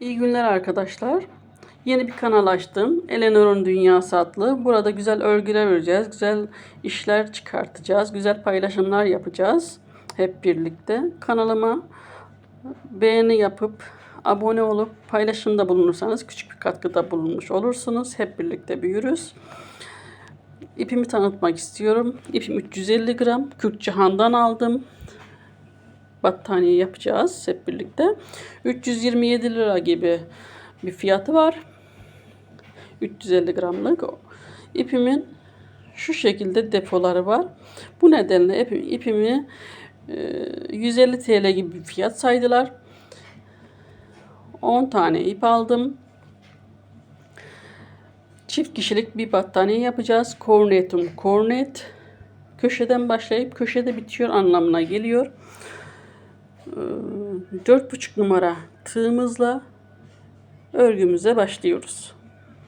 İyi günler arkadaşlar. Yeni bir kanal açtım. Eleanor'un Dünyası adlı. Burada güzel örgüler öreceğiz. Güzel işler çıkartacağız. Güzel paylaşımlar yapacağız. Hep birlikte. Kanalıma beğeni yapıp abone olup paylaşımda bulunursanız küçük bir katkıda bulunmuş olursunuz. Hep birlikte büyürüz. İpimi tanıtmak istiyorum. İpim 350 gram. Kürkçühan'dan aldım battaniye yapacağız hep birlikte. 327 lira gibi bir fiyatı var. 350 gramlık. İpimin şu şekilde depoları var. Bu nedenle ipimi 150 TL gibi bir fiyat saydılar. 10 tane ip aldım. Çift kişilik bir battaniye yapacağız. Kornetum kornet. Köşeden başlayıp köşede bitiyor anlamına geliyor. 4,5 numara tığımızla örgümüze başlıyoruz.